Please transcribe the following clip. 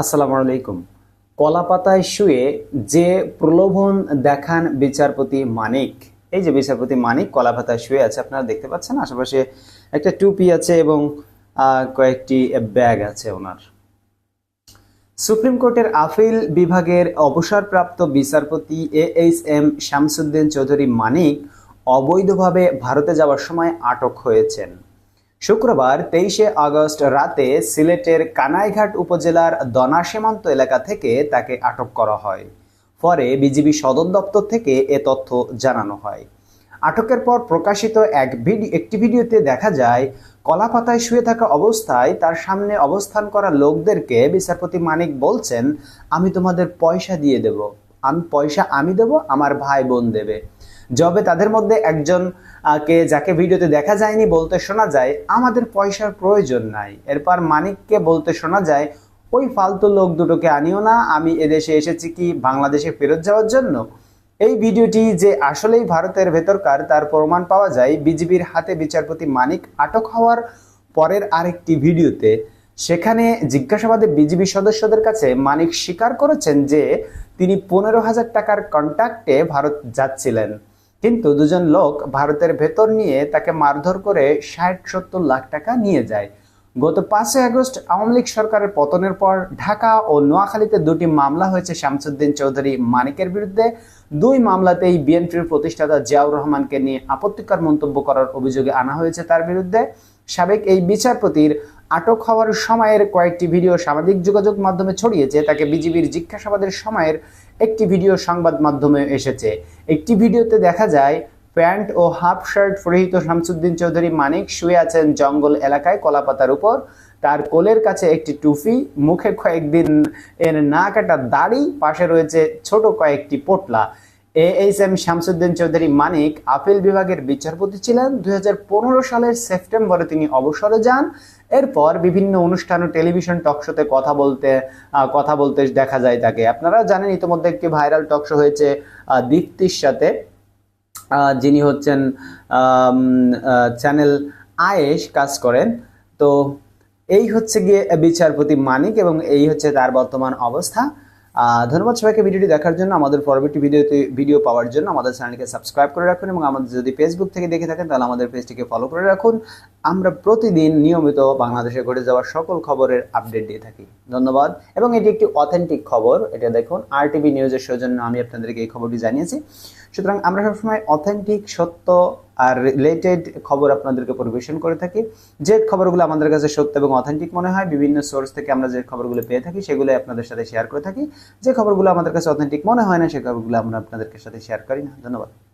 আসসালামু আলাইকুম। কলাপাতায় শুয়ে যে প্রলোভন দেখান বিচারপতি মানিক, এই যে বিচারপতি মানিক কলাপাতায় শুয়ে আছে, আপনারা দেখতে পাচ্ছেন, আশেপাশে একটা টুপি আছে এবং কয়েকটি ব্যাগ আছে ওনার। সুপ্রিম কোর্টের আপিল বিভাগের অবসরপ্রাপ্ত বিচারপতি A H M Shamsuddin Chowdhury Manik অবৈধভাবে ভারতে যাওয়ার সময় আটক হয়েছেন। শুক্রবার তেইশে আগস্ট রাতে সিলেটের কানাইঘাট উপজেলার দনা সীমান্ত এলাকা থেকে তাকে আটক করা হয়। পরে বিজিবি সদর দপ্তর থেকে এ তথ্য জানানো হয়। আটকের পর প্রকাশিত এক ভিডিও একটি ভিডিওতে দেখা যায়, কলাপাতায় শুয়ে থাকা অবস্থায় তার সামনে অবস্থান করা লোকদেরকে বিচারপতি মানিক বলছেন, আমি তোমাদের পয়সা দিয়ে দেব। আমি, পয়সা আমি দেব, আমার ভাই বোন দেবে। যবে তাদের মধ্যে একজন কে যাকে ভিডিওতে দেখা যায়নি বলতে শোনা যায়, আমাদের পয়সার প্রয়োজন নাই। এরপর মানিককে বলতে শোনা যায়, ওই ফালতু লোক দুটোকে আনিও না, আমি এদেশে এসেছি কি বাংলাদেশে ফেরত যাওয়ার জন্য? এই ভিডিওটি যে আসলেই ভারতের ভেতরকার, তার প্রমাণ পাওয়া যায়, বিজিবির হাতে বিচারপতি মানিক আটক হওয়ার পরের আরেকটি ভিডিওতে। সেখানে জিজ্ঞাসাবাদে বিজিবি সদস্যদের কাছে মানিক স্বীকার করেছেন যে, তিনি পনেরো হাজার টাকার কন্ট্যাক্টে ভারত যাচ্ছিলেন। কিন্তু দুজন লোক ভারতের ভেতর নিয়ে তাকে মারধর করে ষাট সত্তর লাখ টাকা নিয়ে যায়। গত পাঁচই আগস্ট আওয়ামী লীগ সরকারের পতনের পর ঢাকা ও নোয়াখালীতে দুটি মামলা হয়েছে শামসুদ্দিন চৌধুরী মানিকের বিরুদ্ধে। দুই মামলাতেই বিএনপির প্রতিষ্ঠাতা জিয়াউর রহমানকে নিয়ে আপত্তিকর মন্তব্য করার অভিযোগে আনা হয়েছে তার বিরুদ্ধে। সাবেক এই বিচারপতির আটক হওয়ার সময়ের কয়েকটি ভিডিও সামাজিক যোগাযোগ মাধ্যমে ছড়িয়েছে, তাকে বিজিবির জিজ্ঞাসাবাদের সময়ের একটি ভিডিও সংবাদ মাধ্যমে এসেছে। একটি ভিডিওতে দেখা যায়, প্যান্ট ও হাফ শার্ট পরিহিত শামসুদ্দিন চৌধুরী মানিক শুয়ে আছেন জঙ্গল এলাকায় কলাপাতার উপর। তার কোলের কাছে একটি টুপি, মুখে কয়েকদিন এর না কাটা দাড়ি, পাশে রয়েছে ছোট কয়েকটি পোটলা। A H M Shamsuddin Chowdhury Manik appeal বিভাগের বিচারপতি ছিলেন। দু হাজার পনেরো সালের সেপ্টেম্বরে তিনি অবসরে যান। এরপর বিভিন্ন অনুষ্ঠান ও টেলিভিশন টকশোতে কথা বলতে কথা বলতে দেখা যায় তাকে। আপনারা জানেন, ইতিমধ্যে একটি ভাইরাল টকশো হয়েছে দীপ্তির সাথে। যিনি হচ্ছেন চ্যানেল আয়েশ কাজ করেন। তো এই হচ্ছে গিয়ে বিচারপতি মানিক এবং এই হচ্ছে তার বর্তমান অবস্থা। ধন্যবাদ সবাইকে ভিডিওটি দেখার জন্য। আমাদের পরবর্তী ভিডিওতে ভিডিও পাওয়ার জন্য আমাদের চ্যানেলকে সাবস্ক্রাইব করে রাখুন এবং আমাদের যদি ফেসবুক থেকে দেখে থাকেন, তাহলে আমাদের পেজটিকে ফলো করে রাখুন। আমরা প্রতিদিন নিয়মিত বাংলাদেশে ঘটে যাওয়ার সকল খবরের আপডেট দিয়ে থাকি। ধন্যবাদ। এবং এটি একটি অথেন্টিক খবর। এটা দেখুন আর টিভি নিউজের সৌজন্য আমি আপনাদেরকে এই খবরটি জানিয়েছি। সুতরাং আমরা সবসময় অথেন্টিক সত্য আর রিলেটেড খবর আপনাদেরকে পরিবেশন করে থাকি। যে খবরগুলো আমাদের কাছে সত্য এবং অথেন্টিক মনে হয়, বিভিন্ন সোর্স থেকে আমরা যে খবরগুলো পেয়ে থাকি সেগুলো আপনাদের সাথে শেয়ার করে থাকি। যে খবরগুলো আমাদের কাছে অথেন্টিক মনে হয় না, সে খবরগুলো আমরা আপনাদের সাথে শেয়ার করি না। ধন্যবাদ।